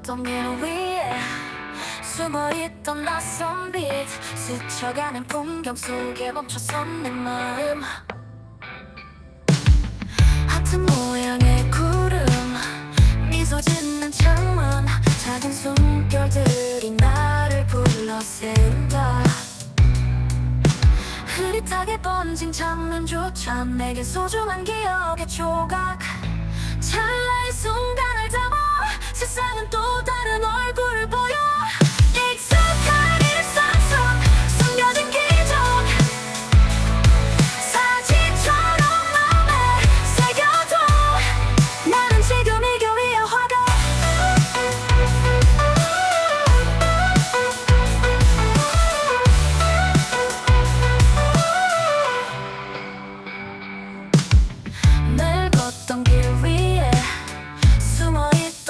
걷던 길 위에 숨어있던 낯선 빛 스쳐가는 풍경 속에 멈춰선 내 마음. 하트 모양의 구름 미소 짓는 창문 작은 숨결들이 나를 불러 세운다. 흐릿하게 번진 장면조차 내게 소중한 기억의 조각.